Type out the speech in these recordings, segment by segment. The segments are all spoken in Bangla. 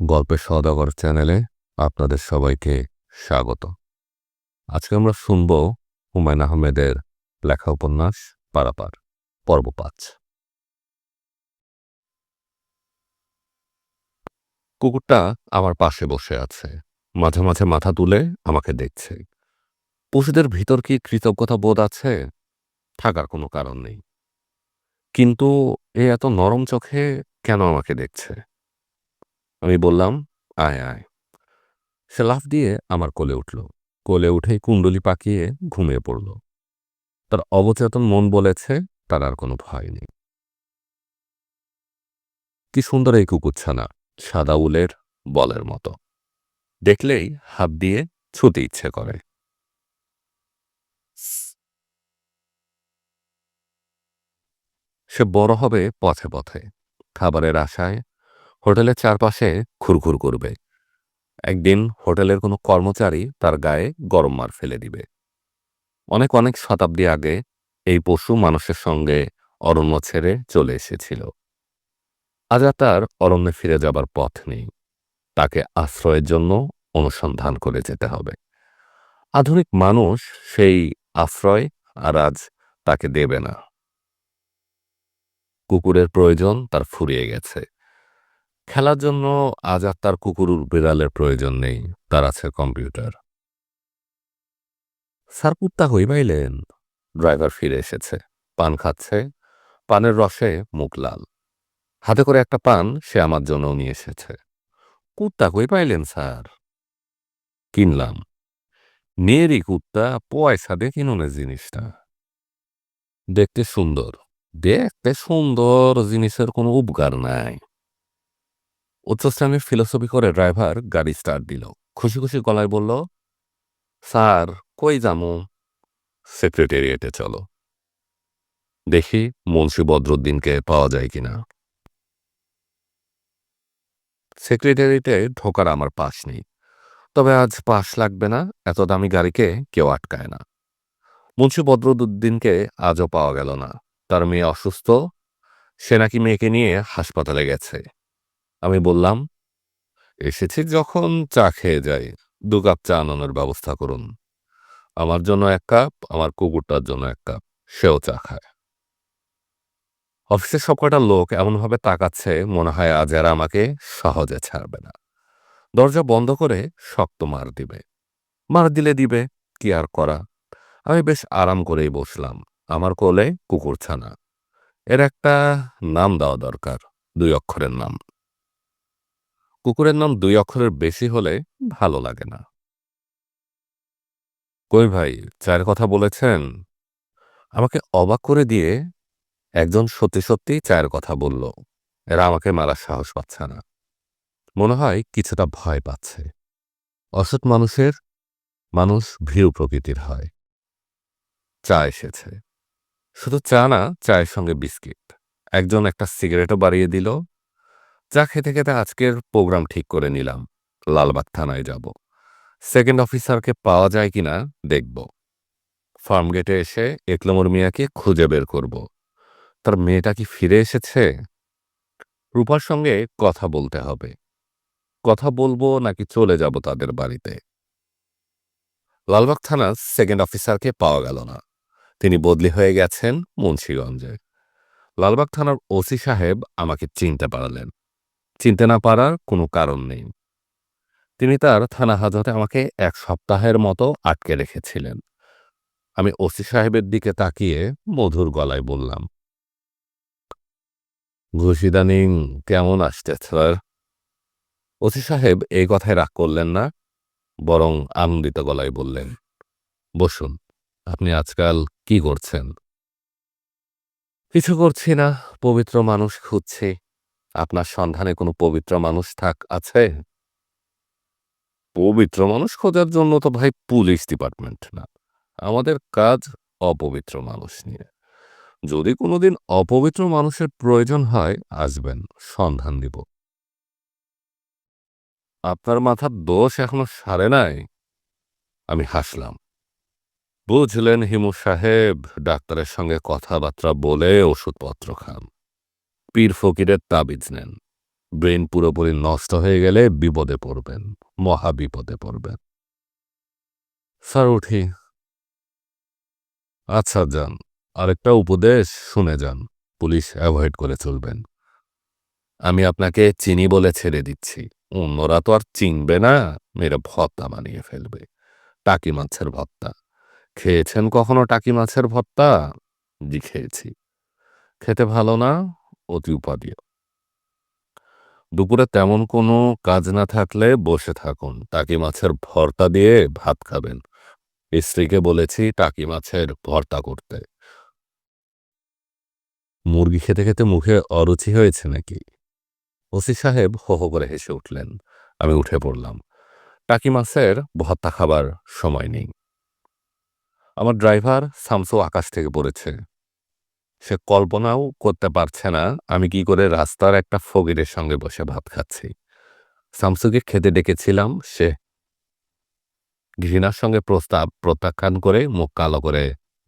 গল্পের সদাগর চ্যানেলে আপনাদের সবাইকে স্বাগত। আজকে আমরা শুনব হুমায়ুন আহমেদের লেখা উপন্যাস পারাপার, পর্ব পাঁচ। কুকুরটা আমার পাশে বসে আছে, মাঝে মাঝে মাথা তুলে আমাকে দেখছে। পশুদের ভিতর কি কৃতজ্ঞতা বোধ আছে? থাকার কোনো কারণ নেই। কিন্তু এ এত নরম চোখে কেন আমাকে দেখছে? আমি বললাম, আয় আয়। সে লাফ দিয়ে আমার কোলে উঠল। কোলে উঠে কুণ্ডলি পাকিয়ে ঘুমিয়ে পড়ল। তার অবচেতন মন বলেছে, তার আর কোনো ভয় নেই। কি সুন্দর এই কুকুরছানা, সাদা উলের বলের মতো। দেখলেই হাত দিয়ে ছুতে ইচ্ছে করে। সে বড় হবে পথে পথে। খাবারের আশায় হোটেলের চারপাশে খুরখুর করবে। একদিন হোটেলের কোনো কর্মচারী তার গায়ে গরম মার ফেলে দিবে। অনেক অনেক শতাব্দী আগে এই পশু মানুষের সঙ্গে অরণ্য ছেড়ে চলে এসেছিল। আজ আর তার অরণ্যে ফিরে যাবার পথ নেই। তাকে আশ্রয়ের জন্য অনুসন্ধান করে যেতে হবে। আধুনিক মানুষ সেই আশ্রয় আর আজ তাকে দেবে না। কুকুরের প্রয়োজন তার ফুরিয়ে গেছে। খেলার জন্য আজ আর তার কুকুর বিড়ালের প্রয়োজন নেই, তার আছে কম্পিউটার। স্যার, কুত্তা হইবাইলেন ড্রাইভার ফিরে এসেছে। পান খাচ্ছে। পানের রসে মুখ লাল। হাতে করে একটা পান সে আমার জন্য নিয়ে এসেছে। কুত্তা কই পাইলেন স্যার। কিনলাম। নেরি কুত্তা, পয়সা দিয়ে কিনুনের জিনিসটা। দেখতে সুন্দর। দেখতে সুন্দর জিনিসের কোনো উপকার নাই। উচ্চশ্রেণীর ফিলোসফি করে ড্রাইভার গাড়ি স্টার্ট দিল। খুশি খুশি গলায় বলল, স্যার, কই যামু? সেক্রেটারিয়েটে চলো। দেখি মুন্সি বদরুদ্দিনকে পাওয়া যায় কিনা। সেক্রেটারিতে ঢোকার আমার পাশ নেই। তবে আজ পাশ লাগবে না, এত দামি গাড়িকে কেউ আটকায় না। মুন্সি বদরুদ্দিনকে আজও পাওয়া গেল না। তার মেয়ে অসুস্থ, সে নাকি মেয়েকে নিয়ে হাসপাতালে গেছে। আমি বললাম, এসেছি যখন চা খেয়ে যাই। দু কাপ চা আনানোর ব্যবস্থা করুন। আমার জন্য এক কাপ, আমার কুকুরটার জন্য এক কাপ। সেও চা খায়। অফিসের সব কটা লোক এমনভাবে তাকাচ্ছে, মনে হয় আজ আর আমাকে সহজে ছাড়বে না। দরজা বন্ধ করে শক্ত মার দিবে। মার দিলে দিবে, কি আর করা? আমি বেশ আরাম করেই বসলাম। আমার কোলে কুকুরছানা। এর একটা নাম দেওয়া দরকার, দুই অক্ষরের নাম। কুকুরের নাম দুই অক্ষরের বেশি হলে ভালো লাগে না। কই ভাই চায়ের কথা বলেছেন। আমাকে অবাক করে দিয়ে একজন সত্যি সত্যি চায়ের কথা বলল। এরা আমাকে মারার সাহস পাচ্ছে না। মনে হয় কিছুটা ভয় পাচ্ছে। অসৎ মানুষের, মানুষ ভীরু প্রকৃতির হয়। চা এসেছে। শুধু চা না, চায়ের সঙ্গে বিস্কিট। একজন একটা সিগারেটও বাড়িয়ে দিল। চা খেতে খেতে আজকের প্রোগ্রাম ঠিক করে নিলাম। লালবাগ থানায় যাব। সেকেন্ড অফিসারকে পাওয়া যায় কিনা দেখব। ফার্ম গেটে এসে একলমর মিয়াকে খুঁজে বের করব। তার মেয়েটা কি ফিরে এসেছে? রূপার সঙ্গে কথা বলতে হবে। কথা বলব নাকি চলে যাব তাদের বাড়িতে? লালবাগ থানার সেকেন্ড অফিসারকে পাওয়া গেল না। তিনি বদলি হয়ে গেছেন মুন্সীগঞ্জে। লালবাগ থানার ওসি সাহেব আমাকে চিনতে পারলেন। চিনতে না পারার কোনো কারণ নেই। তিনি তার থানা হাজতে আমাকে এক সপ্তাহের মতো আটকে রেখেছিলেন। আমি ওসি সাহেবের দিকে তাকিয়ে মধুর গলায় বললাম, ঘুষিদানিং কেমন আসছে, স্যার? ওসি সাহেব এই কথায় রাগ করলেন না, বরং আনন্দিত গলায় বললেন, বসুন, আপনি আজকাল কি করছেন? কিছু করছি না, পবিত্র মানুষ খুঁজছি। আপনার সন্ধানে কোনো পবিত্র মানুষ থাক আছে? পবিত্র মানুষ খোঁজার জন্য তো ভাই পুলিশ ডিপার্টমেন্ট না। আমাদের কাজ অপবিত্র মানুষ নিয়ে। যদি কোনোদিন অপবিত্র মানুষের প্রয়োজন হয়, আসবেন, সন্ধান দিব। আপনার মাথার দোষ এখনও সারে নাই? আমি হাসলাম। বুঝলেন হিমু সাহেব, ডাক্তারের সঙ্গে কথাবার্তা বলে ওষুধপত্র খান। পীর ফকিরের তাবিজ নেন। ব্রেন পুরোপুরি নষ্ট হয়ে গেলে বিপদে পড়বেন মহা বিপদে পড়বেন। স্যার, উঠি। আচ্ছা যান। আরেকটা উপদেশ শুনে যান। পুলিশ অ্যাভয়েড করে চলবেন। আমি আপনাকে চিনি বলে ছেড়ে দিচ্ছি। অন্যরা তো আর চিনবে না মেরে ভত্তা বানিয়ে ফেলবে। টাকি মাছের ভত্তা। খেয়েছেন কখনো টাকি মাছের ভত্তা? জি, খেয়েছি। খেতে ভালো না? অতি উপাদীয়। দুপুরে তেমন কোনো কাজ না থাকলে বসে থাকুন। টাকি মাছের ভর্তা দিয়ে ভাত খাবেন। স্ত্রীকে বলেছি টাকি মাছের ভর্তা করতে। মুরগি খেতে খেতে মুখে অরুচি হয়েছে নাকি? ওসি সাহেব হো হো করে হেসে উঠলেন। আমি উঠে পড়লাম। টাকি মাছের ভর্তা খাবার সময় নেই। আমার ড্রাইভার সামসু আকাশ থেকে পড়েছে। সে কল্পনাও করতে পারছে না, আমি কি করে রাস্তার একটা ফকিরের সঙ্গে বসে ভাত খাচ্ছি। সামসুকে খেতে ডেকেছিলাম, সে ঘৃণার সঙ্গে প্রস্তাব প্রত্যাখ্যান করে মুখ কালো করে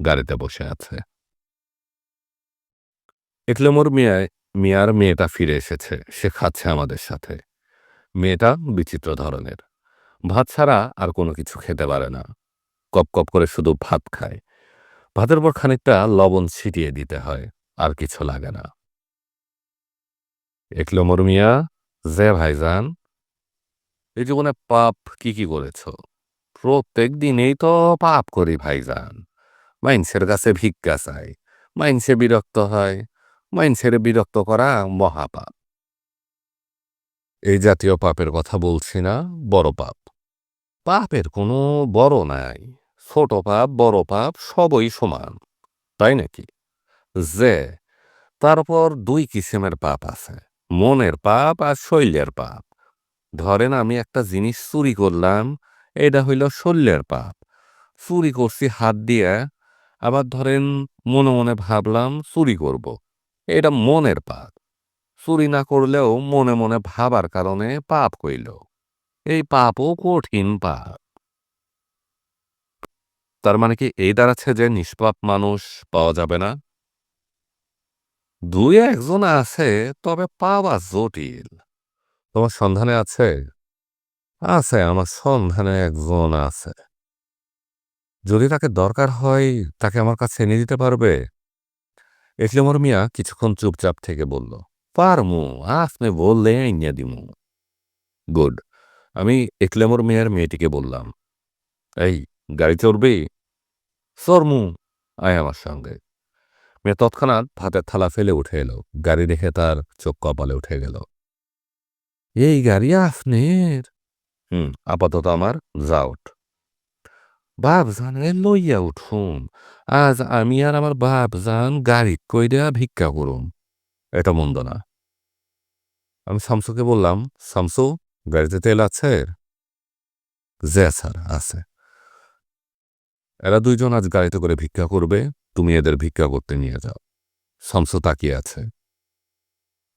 গাড়িতে বসে আছে। একলেমোর মিয়ায় মিয়ার মেয়েটা ফিরে এসেছে, সে খাচ্ছে আমাদের সাথে। মেয়েটা বিচিত্র ধরনের। ভাত ছাড়া আর কোনো কিছু খেতে পারে না। কপ কপ করে শুধু ভাত খায়। ভাতের পর খানিকটা লবণ ছিটিয়ে দিতে হয়, আর কিছু লাগে না। একলো মিয়া জে ভাইজান, এই জীবনে পাপ কি কি করেছ? প্রত্যেক দিনেই তো পাপ করি ভাইজান। মাইনসের কাছে ভিক্ষা চাই, মাইনসে বিরক্ত হয়, মাইনসের বিরক্ত করা মহাপাপ। এই জাতীয় পাপের কথা বলছি না, বড় পাপ। পাপের কোনো বড় নাই। ছোট পাপ বড় পাপ সবই সমান, তাই নাকি? যে, তারপর দুই কিসিমের পাপ আছে, মনের পাপ আর শৈলের পাপ। ধরেন আমি একটা জিনিস চুরি করলাম, এটা হইল শৈলের পাপ। চুরি করছি হাত দিয়ে, আবার ধরেন মনে মনে ভাবলাম চুরি করব। এটা মনের পাপ। চুরি না করলেও মনে মনে ভাবার কারণে পাপ কইল। এই পাপও কঠিন পাপ। তার মানে কি এই দাঁড়াচ্ছে যে নিষ্পাপ মানুষ পাওয়া যাবে না? দুই একজন আছে, তবে পাওয়া জটিল। তোমার সন্ধানে আছে? আছে, আমার সন্ধানে একজন আছে। যদি তাকে দরকার হয়, তাকে আমার কাছে এনে দিতে পারবে? একলেমর মিয়া কিছুক্ষণ চুপচাপ থেকে বলল, পারমু, আপনি বললে আইনিয়া দিমু। গুড, আমি একলেমর মিয়ার মেয়েটিকে বললাম। এই গাড়ি চড়বি চরমু আয় আমার সঙ্গে। মেয়ে তৎক্ষণাৎ ভাতের থালা ফেলে উঠে এলো। গাড়ি দেখে তার চোখ কপালে উঠে গেল। এই গাড়ি আপনার? হুম, আপাতত আমার যাওট। বাপ জানে, লইয়া উঠুন। আজ আমি আর আমার বাপ জান গাড়ি কইরা ভিক্ষা করুম। এটা মন্দ না। আমি শামসুকে বললাম, শামসু, গাড়িতে তেল আছে? যে স্যার, আছে। এরা দুইজন আজ গাড়িতে করে ভিক্ষা করবে, তুমি এদের ভিক্ষা করতে নিয়ে যাও। শামসু তাকিয়ে আছে।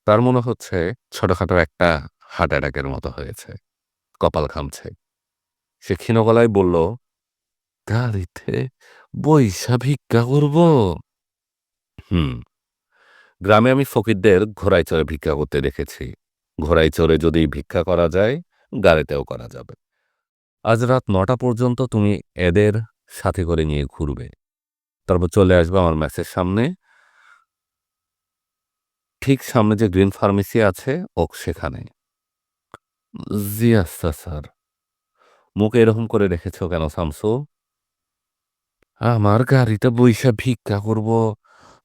তার মনে হচ্ছে ছোটখাটো একটা হার্ট অ্যাটাকের মতো হয়েছে। কপাল খামছে। সে ক্ষীণ গলায় বলল, গাড়িতে বৈশা ভিক্ষা করব? হুম। গ্রামে আমি ফকিরদের ঘোড়ায় চড়ে ভিক্ষা করতে দেখেছি। ঘোড়ায় চড়ে যদি ভিক্ষা করা যায়, গাড়িতেও করা যাবে। আজ রাত নটা পর্যন্ত তুমি এদের সাথে করে নিয়ে ঘুরবে। তারপর চলে আসবে আমার ম্যাচের সামনে। ঠিক সামনে যে গ্রিন ফার্মেসি আছে, ওক সেখানে। জি আচ্ছা স্যার। মুখে এরকম করে রেখেছ কেন শামসু আমার গাড়িতে বৈশা ভিক্ষা করব।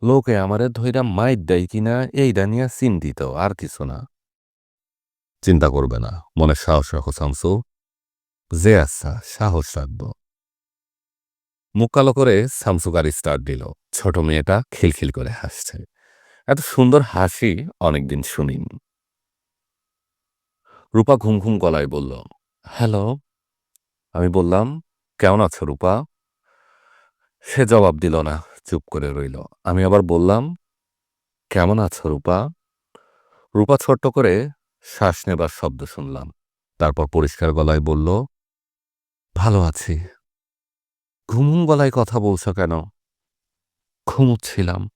লোকে আমারে ধইরা মাইর দেয় কিনা এইটা নিয়ে চিন্তিত, আর কিছু না। চিন্তা করবে না, মনে সাহস রাখো শামসু যে আচ্ছা সাহস রাখব। মুখ কালো করে গাড়ি স্টার্ট দিল। ছোট মেয়েটা খিলখিল করে হাসছে। এত সুন্দর হাসি অনেকদিন শুনিনি। রূপা ঘুম ঘুম গলায় বলল, হ্যালো। আমি বললাম, কেমন আছো রূপা? সে জবাব দিল না, চুপ করে রইল। আমি আবার বললাম, কেমন আছো রূপা? রূপা ছোট্ট করে শ্বাস নেবার শব্দ শুনলাম। তারপর পরিষ্কার গলায় বলল, ভালো আছি। ঘুম গলায় কথা বলছো কেন? ঘুমুচ্ছিলাম।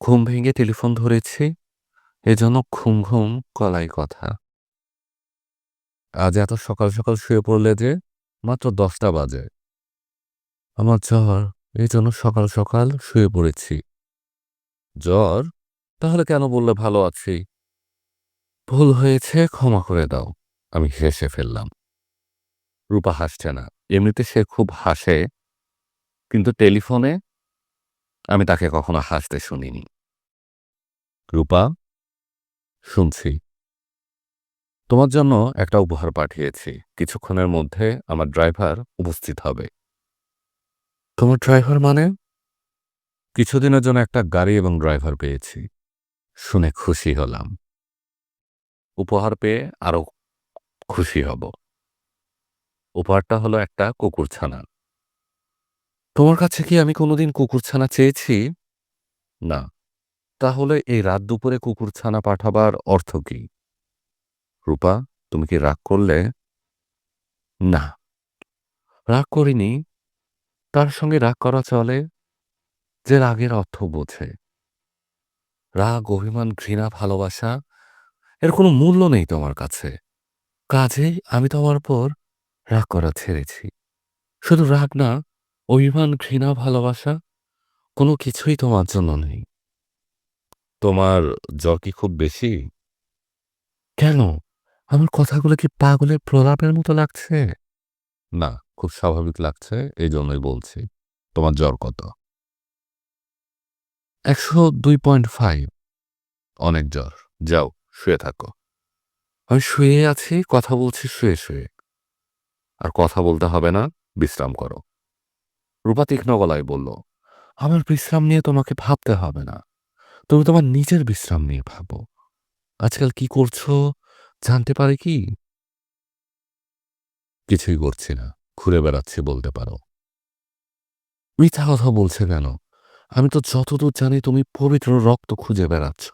ঘুম ভেঙে টেলিফোন ধরেছি, এজন্য ঘুম ঘুম কলাই কথা। আজ এত সকাল সকাল শুয়ে পড়লে যে মাত্র দশটা বাজে। আমার জ্বর এই জন্য সকাল সকাল শুয়ে পড়েছি। জ্বর? তাহলে কেন বললে ভালো আছি? ভুল হয়েছে, ক্ষমা করে দাও। আমি হেসে ফেললাম। রূপা হাসছে না। এমনিতে সে খুব হাসে। কিন্তু টেলিফোনে আমি তাকে কখনো হাসতে শুনিনি। রূপা শুনছি। তোমার জন্য একটা উপহার পাঠিয়েছি। কিছুক্ষণের মধ্যে আমার ড্রাইভার উপস্থিত হবে। তোমার ড্রাইভার মানে? কিছুদিনের জন্য একটা গাড়ি এবং ড্রাইভার পেয়েছি। শুনে খুশি হলাম। উপহার পেয়ে আরও খুশি হব। উপহারটা হলো একটা কুকুরছানা। তোমার কাছে কি আমি কোনোদিন কুকুরছানা চেয়েছি? না। তাহলে এই রাত দুপুরে কুকুরছানা পাঠাবার অর্থ কি? রূপা, তুমি কি রাগ করলে? না। রাগ করিনি। তার সঙ্গে রাগ করা চলে যে রাগের অর্থ বোঝে। রাগ, অভিমান, ঘৃণা, ভালোবাসা এর কোনো মূল্য নেই তোমার কাছে। কাজেই আমি তোমার পর রাগ করা ছেড়েছি। শুধু রাগ না অভিমান ঘৃণা ভালোবাসা কোনো কিছুই তোমার জন্য নেই। তোমার জ্বর কি খুব বেশি? কেন? আমার কথাগুলো কি পাগলের প্রলাপের মতো লাগছে? না খুব স্বাভাবিক লাগছে এই জন্যই বলছি। তোমার জ্বর কত? একশো দুই পয়েন্ট ফাইভ। অনেক জ্বর। যাও শুয়ে থাকো। আমি শুয়ে আছি কথা বলছি শুয়ে শুয়ে। আর কথা বলতে হবে না বিশ্রাম করো। রূপা তীক্ষ্ণ গলায় বলল, আমার বিশ্রাম নিয়ে তোমাকে ভাবতে হবে না। তুমি তোমার নিজের বিশ্রাম নিয়ে ভাবো। আজকাল কি করছ জানতে পারে কি? কিছুই করছি না, ঘুরে বেড়াচ্ছি বলতে পারো। মিথ্যা কথা বলছে কেন? আমি তো যতদূর জানি তুমি পবিত্র রক্ত খুঁজে বেড়াচ্ছ।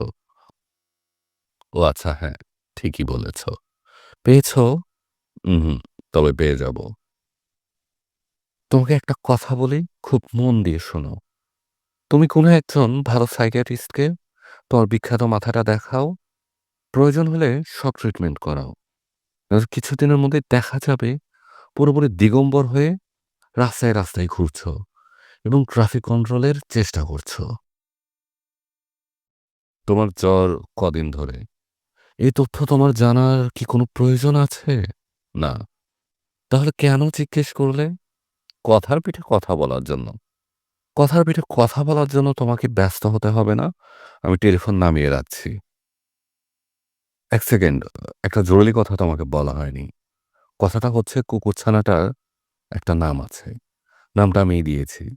ও আচ্ছা হ্যাঁ ঠিকই বলেছ। পেয়েছ? হুম, তবে পেয়ে যাব। তোমাকে একটা কথা বলি, খুব মন দিয়ে শোনো। তুমি কোনো একজন ভালো সাইকিয়াট্রিস্টকে তোমার বিখ্যাত মাথাটা দেখাও, প্রয়োজন হলে সব ট্রিটমেন্ট করাও। কিছুদিনের মধ্যে দেখা যাবে, পুরোপুরি দিগম্বর হয়ে রাস্তায় রাস্তায় ঘুরছ এবং ট্রাফিক কন্ট্রোলের চেষ্টা করছ। তোমার জ্বর কদিন ধরে? এই তথ্য তোমার জানার কি কোনো প্রয়োজন আছে? না। তাহলে কেন জিজ্ঞেস করলে? কথার পিঠে কথা বলার জন্য। কথার পিঠে কথা বলার জন্য তোমাকে ব্যস্ত হতে হবে না। আমি টেলিফোন নামিয়ে রাখছি। এক সেকেন্ড, একটা জরুরি কথা তোমাকে বলা হয়নি। কথাটা হচ্ছে কুকুরছানাটার একটা নাম আছে। নামটা আমি দিয়েছি।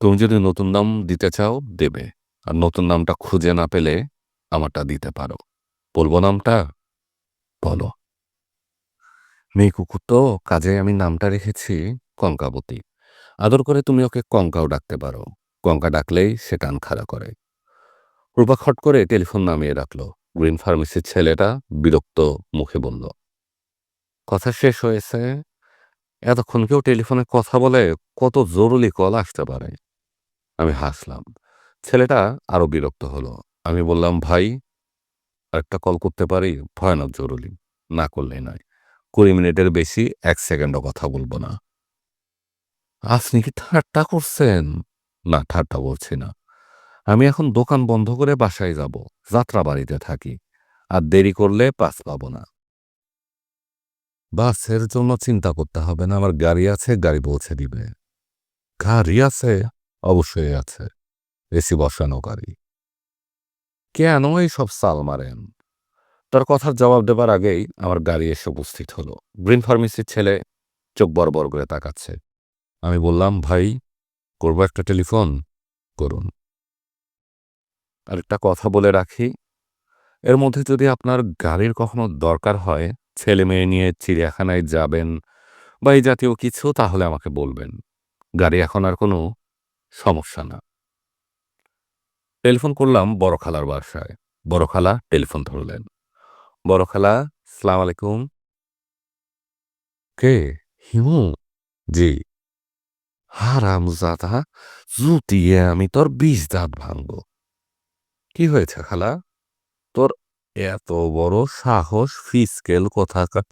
তুমি যদি নতুন নাম দিতে চাও, দেবে। আর নতুন নামটা খুঁজে না পেলে আমারটা দিতে পারো। বলব নামটা? বলো। মেয়ে কুকুর তো কাজে আমি নামটা রেখেছি। কঙ্কাবতী আদর করে তুমি ওকে কঙ্কাও ডাকতে পারো। কঙ্কা ডাকলেই সে কান খাড়া করে। রূপা খট করে টেলিফোন নামিয়ে রাখল। গ্রিন ফার্মেসির ছেলেটা বিরক্ত মুখে বলল, কথা শেষ হয়েছে? এতক্ষণ কেউ টেলিফোনে কথা বলে কত জরুরি কল আসতে পারে? আমি হাসলাম। ছেলেটা আরও বিরক্ত হলো। আমি বললাম, ভাই, আরেকটা কল করতে পারি? ভয়ানক জরুরি। না করলেই নয়। কুড়ি মিনিটের বেশি এক সেকেন্ডও কথা বলব না। আপনি কি ঠাট্টা করছেন? না, ঠাট্টা বলছি না। আমি এখন দোকান বন্ধ করে বাসায় যাব যাত্রা বাড়িতে থাকি, আর দেরি করলে পাস পাব না। বাসের জন্য চিন্তা করতে হবে না, আমার গাড়ি আছে, গাড়ি পৌঁছে দিবে। গাড়ি আছে? অবশ্যই আছে। এসি বসানো গাড়ি। কেন এই সব সাল মারেন? তার কথার জবাব দেবার আগেই আমার গাড়ি এসে উপস্থিত হলো। গ্রিন ফার্মেসির ছেলে চোখ বড় বড় করে তাকাচ্ছে। আমি বললাম, ভাই, করব একটা টেলিফোন, করুন। আরেকটা কথা বলে রাখি, এর মধ্যে যদি আপনার গাড়ির কখনো দরকার হয় ছেলে মেয়ে নিয়ে চিড়িয়াখানায় যাবেন বা এই জাতীয় কিছু, তাহলে আমাকে বলবেন। গাড়ি এখন আর কোনো সমস্যা না। টেলিফোন করলাম বড় খালার বাসায়। বড় খালা টেলিফোন ধরলেন। বড় খালা সালাম আলাইকুম। কে? হিমু? জি। হারাম জাদা জুতিয়ে আমি তোর বিষ দাঁত ভাঙব। কি হয়েছে খালা? তোর এত বড় সাহস, ফিসকেল কোথাকার?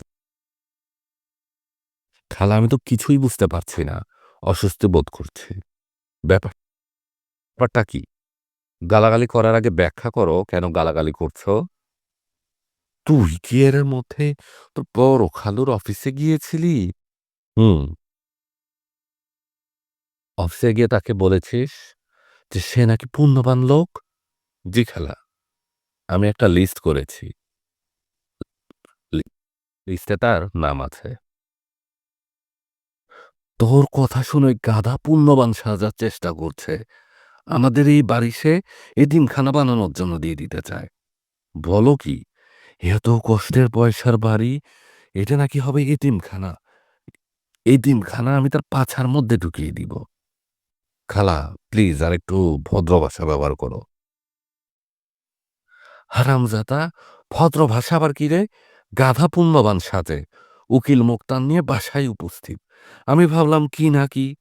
খালা, আমি তো কিছুই বুঝতে পারছি না, অস্বস্তি বোধ করছি। ব্যাপার ব্যাপারটা কি? গালাগালি করার আগে ব্যাখ্যা করো, কেন গালাগালি করছ? তুই কি এর মধ্যে তোর বড় খালুর অফিসে গিয়েছিলি? হুম। অফিসে গিয়ে তাকে বলেছিস যে সে নাকি পুণ্যবান লোক? জি খালা, আমি একটা লিস্ট করেছি। লিস্টে তার নাম আছে। তোর কথা শুনে গাধা পুণ্যবান সাজার চেষ্টা করছে। আমাদের এই বাড়ি সে এদিমখানা বানানোর জন্য দিয়ে দিতে চায়। বলো কি, এত কষ্টের পয়সার বাড়ি, এটা নাকি হবে এতিমখানা এতিমখানা আমি তার পাছার মধ্যে ঢুকিয়ে দিব। খালা প্লিজ আর একটু ভদ্র ভাষা ব্যবহার করো। হারামজাদা, ভদ্র ভাষা আবার কি রে? গাধা পুণ্যবান সাজে, উকিল মুক্তান নিয়ে বাসায় উপস্থিত। আমি ভাবলাম, কি না কি?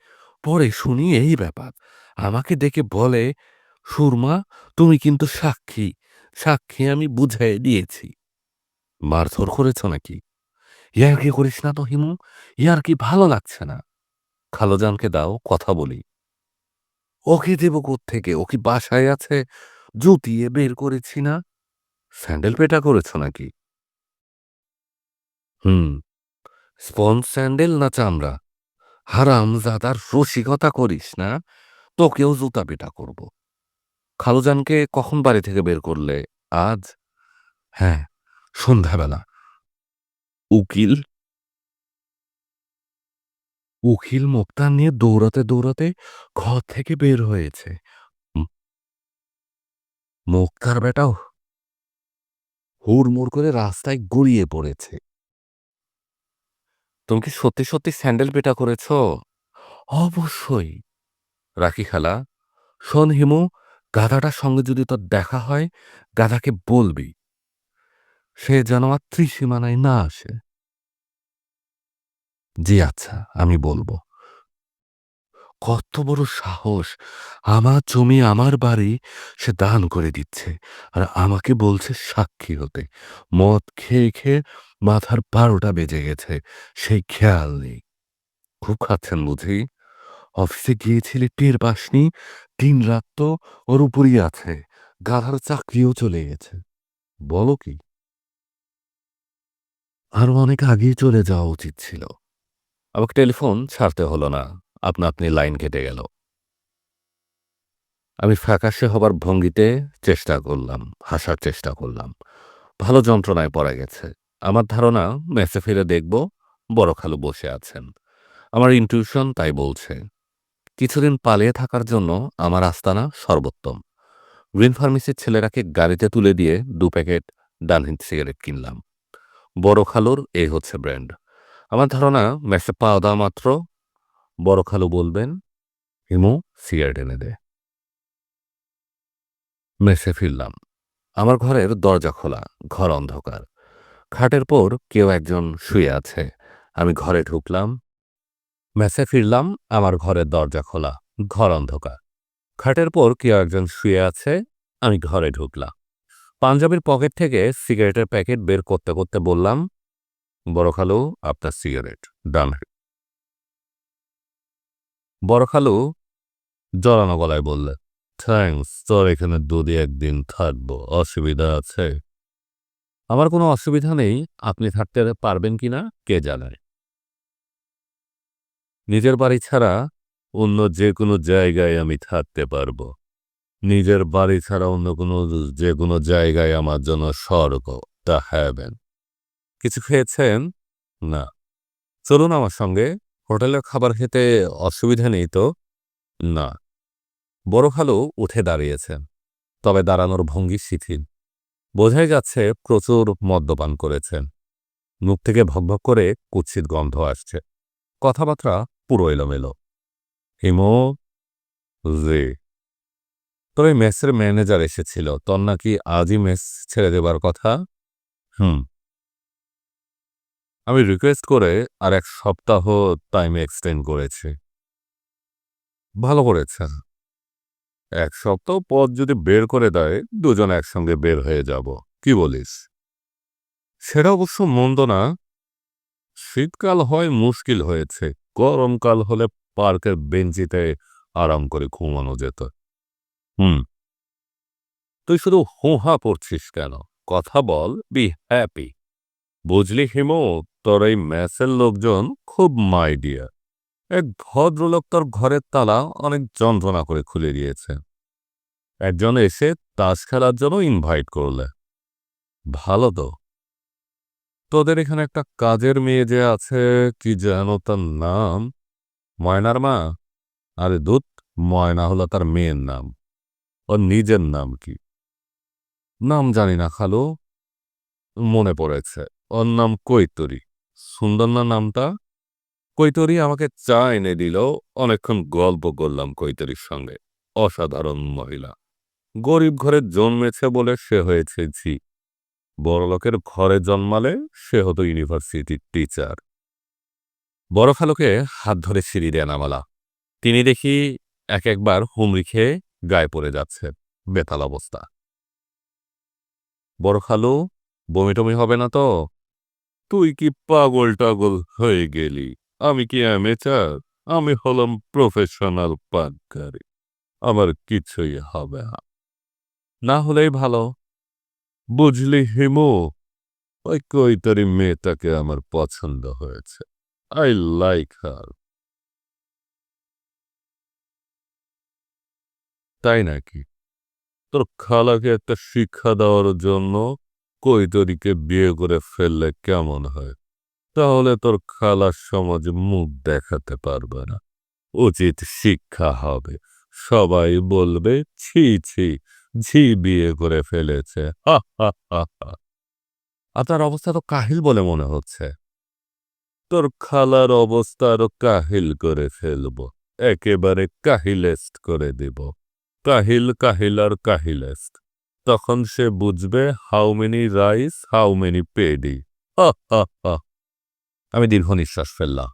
পরে শুনি এই ব্যাপার। আমাকে দেখে বলে, সুরমা, তুমি কিন্তু সাক্ষী। সাক্ষী আমি বুঝাই দিয়েছি। মারধর করেছ নাকি? ইয়ার কি করিস না তো হিমু ইয়ার কি ভালো লাগছে না। খালোজানকে দাও, কথা বলি। ওকে দেব থেকে ও কি বাসায় আছে? জুতিয়ে বের করেছি না? স্যান্ডেল পেটা করেছ নাকি? হুম, স্পঞ্জ স্যান্ডেল না চামড়া? হারাম জাদার রসিকতা করিস না? তোকেও জুতা পেটা করব। খালুজানকে কখন বাড়ি থেকে বের করলে? আজ? হ্যাঁ সন্ধ্যাবেলা। উকিল উকিল মুক্তা নিয়ে দৌড়াতে দৌড়াতে ঘর থেকে বের হয়েছে। মুক্তার বেটাও হুড়মুড় করে রাস্তায় গড়িয়ে পড়েছে। তুমি কি সত্যি সত্যি স্যান্ডেল পেটা করেছ? অবশ্যই। রাখি খালা, শোন হিমু, গাধাটার সঙ্গে যদি তোর দেখা হয়, গাধাকে বলবি। সে যেন আর ত্রিসীমানায় না আসে। জি আচ্ছা আমি বলব। কত বড় সাহস! আমার জমি, আমার বাড়ি সে দান করে দিচ্ছে আর আমাকে বলছে সাক্ষী হতে। মদ খেয়ে খেয়ে মাথার বারোটা বেজে গেছে, সেই খেয়াল নেই। খুব খাচ্ছেন বুঝি? অফিসে গিয়েছিলি, টের পাসনি? দিন রাত তো ওর উপরই আছে, গাধার চাকরিও চলে গেছে। বলো কি? আরও অনেক আগেই চলে যাওয়া উচিত ছিল। আমাকে টেলিফোন ছাড়তে হলো না। আপনা আপনি লাইন কেটে গেল। আমি ফ্যাকাশে হবার ভঙ্গিতে চেষ্টা করলাম, হাসার চেষ্টা করলাম। ভালো যন্ত্রণায় পড়ে গেছে। আমার ধারণা, মেসে ফিরে দেখব, বড় খালু বসে আছেন। আমার ইনটিউশন তাই বলছে, কিছুদিন পালিয়ে থাকার জন্য আমার আস্তানা সর্বোত্তম। গ্রিন ফার্মেসির ছেলেরাকে গাড়িতে তুলে দিয়ে দু প্যাকেট ডানহিন সিগারেট কিনলাম। বড় খালুর এই হচ্ছে ব্র্যান্ড। আমার ধারণা, মেসে পাওয়া দেওয়া মাত্র, বড় খালু বলবেন, হিমু সিগারেট এনে দে মেসে ফিরলাম। আমার ঘরের দরজা খোলা, ঘর অন্ধকার। খাটের পর কেউ একজন শুয়ে আছে। আমি ঘরে ঢুকলাম। মেসে ফিরলাম, আমার ঘরের দরজা খোলা, ঘর অন্ধকার। খাটের পর কেউ একজন শুয়ে আছে, আমি ঘরে ঢুকলাম। পাঞ্জাবির পকেট থেকে সিগারেটের প্যাকেট বের করতে করতে বললাম বড় খালু আপনার সিগারেট, ডান বড় খালু জড়ানো গলায় বললেন থ্যাঙ্কস তোর এখানে দুদি একদিন থাকব। অসুবিধা আছে? আমার কোনো অসুবিধা নেই। আপনি থাকতে পারবেন কিনা, কে জানায় নিজের বাড়ি ছাড়া অন্য যে কোনো জায়গায় আমি থাকতে পারব। নিজের বাড়ি ছাড়া অন্য কোনো যে কোনো জায়গায় আমার জন্য স্বর্গ তা হ্যাবেন কিছু খেয়েছেন? না। চলুন আমার সঙ্গে। হোটেলের খাবার খেতে অসুবিধা নেই তো? না। বড় খালু উঠে দাঁড়িয়েছেন, তবে দাঁড়ানোর ভঙ্গি শিথিল। বোঝাই যাচ্ছে প্রচুর মদ্যপান করেছেন। মুখ থেকে ভকভক করে কুৎসিত গন্ধ আসছে। কথাবার্তা পুরো এলোমেলো। হিমো? জি। তবে মেসের ম্যানেজার এসেছিল, তোর নাকি আজই মেস ছেড়ে দেবার কথা? হুম। আমি রিকোয়েস্ট করে আর এক সপ্তাহ টাইম এক্সটেন্ড করেছি। ভালো করেছেন। এক সপ্তাহ পর যদি বের করে দেয়, দুজন একসঙ্গে বের হয়ে যাব। কি বলিস? সেটা অবশ্য মন্দ না। শীতকাল হয় মুশকিল হয়েছে। গরমকাল হলে পার্কের বেঞ্চিতে আরাম করে ঘুমানো যেত। হুম। তুই শুধু হুহা পড়ছিস কেন? কথা বল বি হ্যাপি বুঝলি হিমু তোর এই ম্যাচের লোকজন খুব মাইডিয়া এক ভদ্রলোক তোর ঘরের তালা অনেক যন্ত্রণা করে খুলে দিয়েছে। একজন এসে তাস খেলার জন্য ইনভাইট করলে। ভালো তো। তোদের এখানে একটা কাজের মেয়ে যে আছে, কি যেন তার নাম? ময়নার মা? আরে দুধ ময়না হলো তার মেয়ের নাম। ওর নিজের নাম কি? নাম জানি না খালো। মনে পড়েছে। ওর নাম কৈতরী। সুন্দর না নামটা? কৈতরী আমাকে চা এনে দিল অনেকক্ষণ গল্প করলাম কৈতরীর সঙ্গে। অসাধারণ মহিলা। গরিব ঘরে জন্মেছে বলে সে হয়েছে ঝি। বড়লোকের ঘরে জন্মালে সে হতো ইউনিভার্সিটির টিচার। বড় হাত ধরে সিঁড়ি দেয় নামালা। তিনি দেখি এক একবার হুমড়ি খেয়ে গায়ে পড়ে যাচ্ছে। বেতাল অবস্থা। বড় খালু বমি টমি হবে না তো? তুই কি পাগল টাগল হয়ে গেলি? আমি কি অ্যামেচার আমি হলাম প্রফেশনাল পানকারী আমার কিছুই হবে না। না হলেই ভালো। বুঝলি হিমু? ওই কৈতারি মেয়েটাকে আমার পছন্দ হয়েছে। আই লাইক হার তাই নাকি? তোর খালাকে একটা শিক্ষা দেওয়ার জন্য কৈতরীকে বিয়ে করে ফেললে কেমন হয়? তাহলে তোর খালার সমাজ মুখ দেখাতে পারবে না। উচিত শিক্ষা হবে। সবাই বলবে, ছি ছি, ঝি বিয়ে করে ফেলেছে। হা হা হা হা। আর তার অবস্থা তো কাহিল বলে মনে হচ্ছে। তোর খালার অবস্থা আরও কাহিল করে ফেলব। একেবারে কাহিলেস্ট করে দিব। কাহিল কাহিল আর কাহিলেস্ট। তখন সে বুঝবে how many rice how many paddy আমি দীর্ঘ নিঃশ্বাস ফেললাম।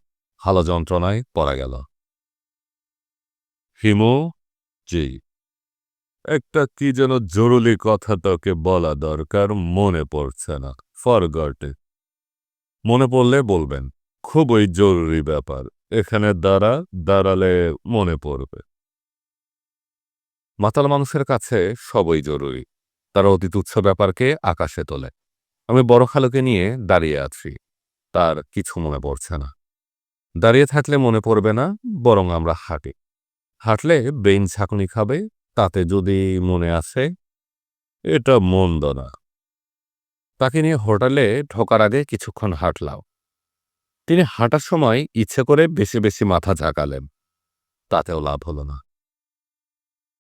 হালো যন্ত্রণায় পড়া গেল। হিমু, জি। একটা কি যেন জরুরি কথা তোকে বলা দরকার মনে পড়ছে না। ফরগটে মনে পড়লে বলবেন, খুবই জরুরি ব্যাপার। এখানে দাঁড়া, দাঁড়ালে মনে পড়বে। মাতাল মানুষের কাছে সবই জরুরি। তারা অতি তুচ্ছ ব্যাপারকে আকাশে তোলে। আমি বড় খালুকে নিয়ে দাঁড়িয়ে আছি। তার কিছু মনে পড়ছে না। দাঁড়িয়ে থাকলে মনে পড়বে না, বরং আমরা হাঁটি। হাঁটলে ব্রেইন ঝাঁকুনি খাবে, তাতে যদি মনে আসে এটা মন্দ না। তাকে নিয়ে হোটেলে ঢোকার আগে কিছুক্ষণ হাঁটলাম। তিনি হাঁটার সময় ইচ্ছে করে বেশি বেশি মাথা ঝাঁকালেন। তাতেও লাভ হল না।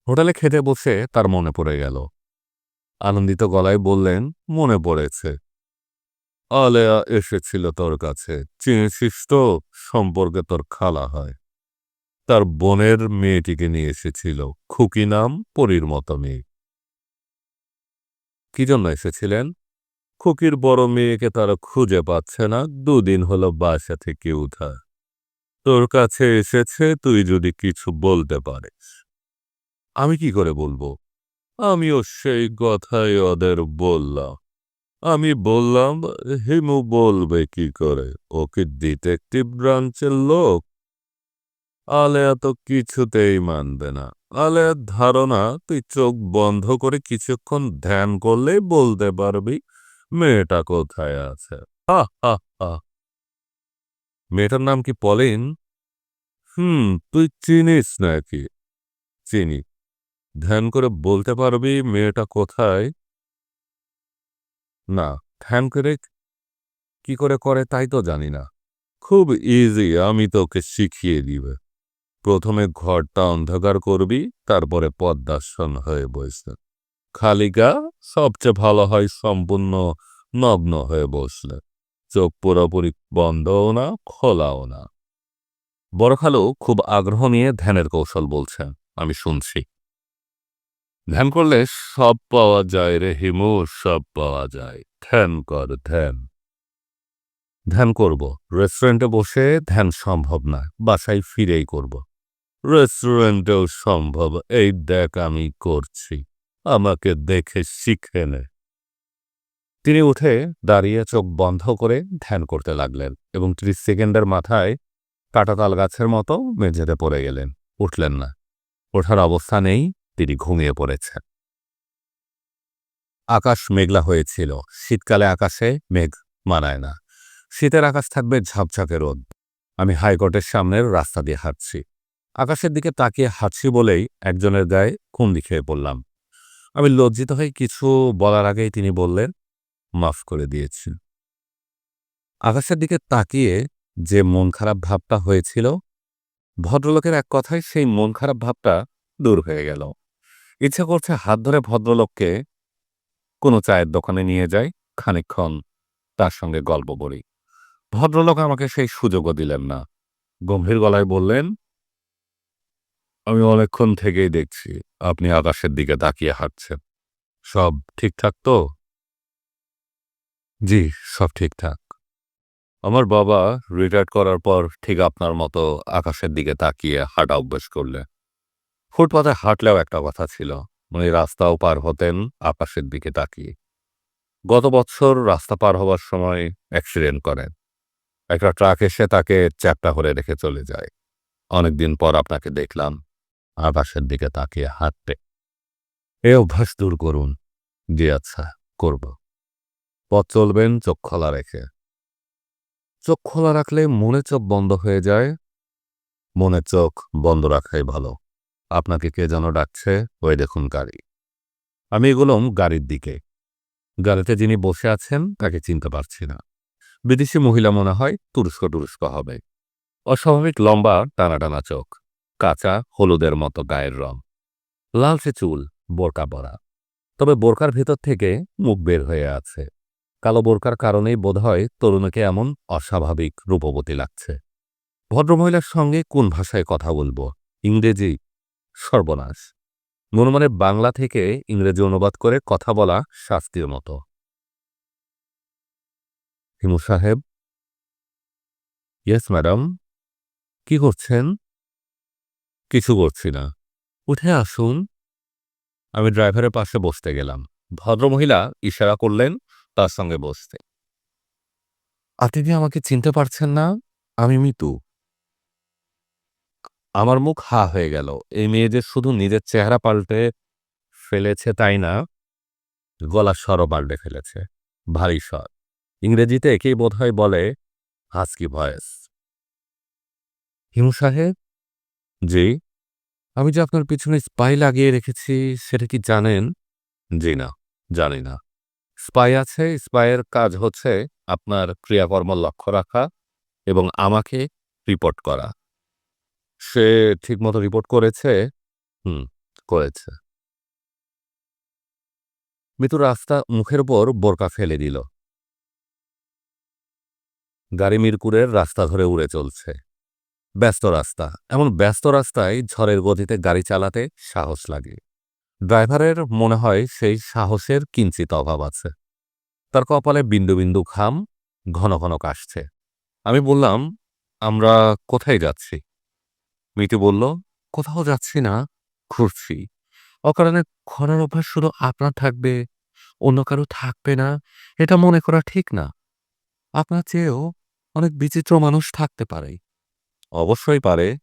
হোটেলে খেতে বসে তার মনে পড়ে গেল। আনন্দিত গলায় বললেন, মনে পড়েছে। আলেয়া এসেছিল তোর কাছে। চিনেছিস তো? সম্পর্কে তোর খালা হয়। তার বোনের মেয়েটিকে নিয়ে এসেছিল। খুকি নাম পরীর মতো মেয়ে। কি জন্য এসেছিলেন? খুকির বড় মেয়েকে তারা খুঁজে পাচ্ছে না। দুদিন হলো বাসা থেকে উঠা তোর কাছে এসেছে, তুই যদি কিছু বলতে পারিস। আমি কি করে বলব? আমিও সেই কথাই ওদের বললাম। আমি বললাম, হিমু বলবে কি করে? ওকে ডিটেকটিভ ব্রাঞ্চের লোক? আলেয়া তো কিছুতেই মানবে না। আলেয়ার ধারণা, তুই চোখ বন্ধ করে কিছুক্ষণ ধ্যান করলেই বলতে পারবি মেয়েটা কোথায় আছে। হা হা হা। মেয়েটার নাম কি পলিন? হুম, তুই চিনিস নাকি? চিনি। ধ্যান করে বলতে পারবি মেয়েটা কোথায়? না, ধ্যান করে কি করে করে তাই তো জানি না। খুব ইজি আমি তোকে শিখিয়ে দিবে। প্রথমে ঘরটা অন্ধকার করবি, তারপরে পদ্মাসন হয়ে বসবে। খালিকা সবচেয়ে ভালো হয় সম্পূর্ণ নগ্ন হয়ে বসলে। চোখ পুরোপুরি বন্ধও না, খোলাও না। বড় খালু খুব আগ্রহ নিয়ে ধ্যানের কৌশল বলছেন আমি শুনছি। ধ্যান করলে সব পাওয়া যায় রে হিমু, সব পাওয়া যায়। ধ্যান কর, ধ্যান। ধ্যান করব। রেস্টুরেন্টে বসে ধ্যান সম্ভব না, বাসায় ফিরেই করব। রেস্টুরেন্টেও সম্ভব, এই দেখ আমি করছি, আমাকে দেখে শিখে নে। তিনি উঠে দাঁড়িয়ে চোখ বন্ধ করে ধ্যান করতে লাগলেন এবং ত্রিশ সেকেন্ডের মাথায় কাঁটাতাল গাছের মতো মেঝেতে পড়ে গেলেন। উঠলেন না। ওঠার অবস্থা নেই তিনি ঘুমিয়ে পড়েছেন। আকাশ মেঘলা হয়েছিল। শীতকালে আকাশে মেঘ মানায় না। শীতের আকাশ থাকবে ঝাপঝাপে রোদ। আমি হাইকোর্টের সামনের রাস্তা দিয়ে হাঁটছি। আকাশের দিকে তাকিয়ে হাঁটছি বলেই একজনের গায়ে খুন্দি খেয়ে পড়লাম। আমি লজ্জিত হয়ে কিছু বলার আগেই তিনি বললেন, মাফ করে দিয়েছি। আকাশের দিকে তাকিয়ে যে মন খারাপ ভাবটা হয়েছিল, ভদ্রলোকের এক কথায় সেই মন খারাপ ভাবটা দূর হয়ে গেল। ইচ্ছে করছে হাত ধরে ভদ্রলোককে কোনো চায়ের দোকানে নিয়ে যাই, খানিকক্ষণ তার সঙ্গে গল্প বলি ভদ্রলোক আমাকে সেই সুযোগও দিলেন না। গম্ভীর গলায় বললেন, আমি অনেকক্ষণ থেকেই দেখছি আপনি আকাশের দিকে তাকিয়ে হাঁটছেন। সব ঠিকঠাক তো? জি, সব ঠিকঠাক। আমার বাবা রিটায়ার করার পর ঠিক আপনার মতো আকাশের দিকে তাকিয়ে হাঁটা অভ্যেস করলে ফুটপাতে হাঁটলেও একটা কথা ছিল, উনি রাস্তাও পার হতেন আকাশের দিকে তাকিয়ে। গত বছর রাস্তা পার হবার সময় অ্যাক্সিডেন্ট করেন। একটা ট্রাক এসে তাকে চ্যাপটা হলে রেখে চলে যায়। অনেকদিন পর আপনাকে দেখলাম, আকাশের দিকে তাকিয়ে হাঁটতে। এ অভ্যাস দূর করুন। জি আচ্ছা করব। পথ চলবেন, চোখ খোলা রেখে। চোখ খোলা রাখলে মনে চোখ বন্ধ হয়ে যায়। মনে চোখ বন্ধ রাখাই ভালো। আপনাকে কে যেন ডাকছে? ওই দেখুন গাড়ি। আমি এগুলোম গাড়ির দিকে। গাড়িতে যিনি বসে আছেন, তাকে চিনতে পারছি না। বিদেশি মহিলা মনে হয় তুরস্ক টুরস্ক হবে। অস্বাভাবিক লম্বা টানা টানা চোখ। কাঁচা, হলুদের মতো গায়ের রং। লালচে চুল, বোরকা পরা। তবে বোরকার ভেতর থেকে মুখ বের হয়ে আছে। কালো বোরকার কারণেই বোধহয় তরুণীকে এমন অস্বাভাবিক রূপবতী লাগছে। ভদ্রমহিলার সঙ্গে কোন ভাষায় কথা বলব? ইংরেজি সর্বনাশ। মনে মনে বাংলা থেকে ইংরেজি অনুবাদ করে কথা বলা শাস্তির মতো। হিমু সাহেব। Yes, madam. কি করছেন? কিছু করছি না। উঠে আসুন। আমি ড্রাইভারের পাশে বসতে গেলাম। ভদ্রমহিলা ইশারা করলেন তার সঙ্গে বসতে। আপনি আমাকে চিনতে পারছেন না? আমি মিতু। আমার মুখ হা হয়ে গেল। এই মেয়ে যে শুধু নিজের চেহারা পাল্টে ফেলেছে তাই না? গলার স্বরও পাল্টে ফেলেছে। ভারী স্বর। ইংরেজিতে একেই বোধহয় বলে হাসকি ভয়েস হিমু সাহেব? জি? আমি যে আপনার পিছনে স্পাই লাগিয়ে রেখেছি, সেটা কি জানেন? জি না, জানি না। স্পাই আছে স্পাইয়ের কাজ হচ্ছে আপনার ক্রিয়াকর্ম লক্ষ্য রাখা এবং আমাকে রিপোর্ট করা। সে ঠিকমতো রিপোর্ট করেছে? হুম, করেছে। মিতু রাস্তা মুখের উপর বোরকা ফেলে দিল। গাড়ি মিরপুরের রাস্তা ধরে উড়ে চলছে। ব্যস্ত রাস্তা, এমন ব্যস্ত রাস্তায় ঝড়ের গতিতে গাড়ি চালাতে সাহস লাগে। ড্রাইভারের মনে হয় সেই সাহসের কিঞ্চিত অভাব আছে। তার কপালে বিন্দু বিন্দু খাম ঘন ঘন কাশছে। আমি বললাম, আমরা কোথায় যাচ্ছি? মিতু বলল, কোথাও যাচ্ছি না, ঘুরছি। অকারণে ঘোরার অভ্যাস শুধু আপনার থাকবে, অন্য কারও থাকবে না, এটা মনে করা ঠিক না। আপনার চেয়েও অনেক বিচিত্র মানুষ থাকতে পারে। অবশ্যই পারে।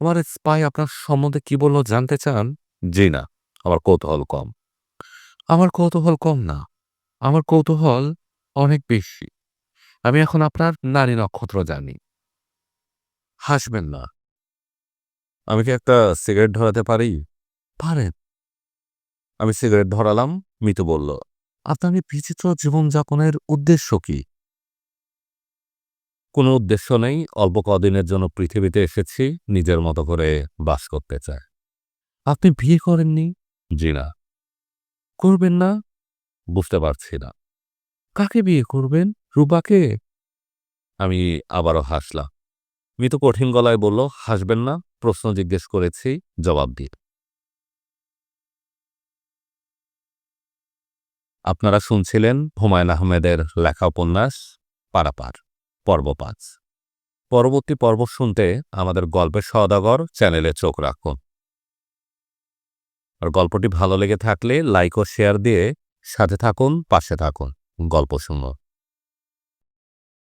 আমার স্পাই আপনার সম্বন্ধে কি বলল জানতে চান? জি না, আমার কৌতূহল কম। আমার কৌতূহল কম না, আমার কৌতূহল অনেক বেশি। আমি এখন আপনার নারী নক্ষত্র জানি। হাসবেন না। আমি কি একটা সিগারেট ধরাতে পারি? পারেন। আমি সিগারেট ধরালাম, মিতু বলল। আপনার বিচিত্র জীবনযাপনের উদ্দেশ্য কি? কোনো উদ্দেশ্য নেই, অল্প কদিনের জন্য পৃথিবীতে এসেছি, নিজের মতো করে বাস করতে চায় আপনি বিয়ে করেননি? জি না। করবেন না? বুঝতে পারছি না। কাকে বিয়ে করবেন? রূপাকে আমি আবারও হাসলাম। মিতু কঠিন গলায় বলল, হাসবেন না, প্রশ্ন জিজ্ঞেস করেছি, জবাব দিন আপনারা শুনছিলেন হুমায়ুন আহমেদের লেখা উপন্যাস, পারাপার, পর্ব পাঁচ। পরবর্তী পর্ব শুনতে আমাদের গল্পের সওদাগর চ্যানেলে চোখ রাখুন। আর গল্পটি ভালো লেগে থাকলে লাইক ও শেয়ার দিয়ে সাথে থাকুন, পাশে থাকুন, গল্প শুনব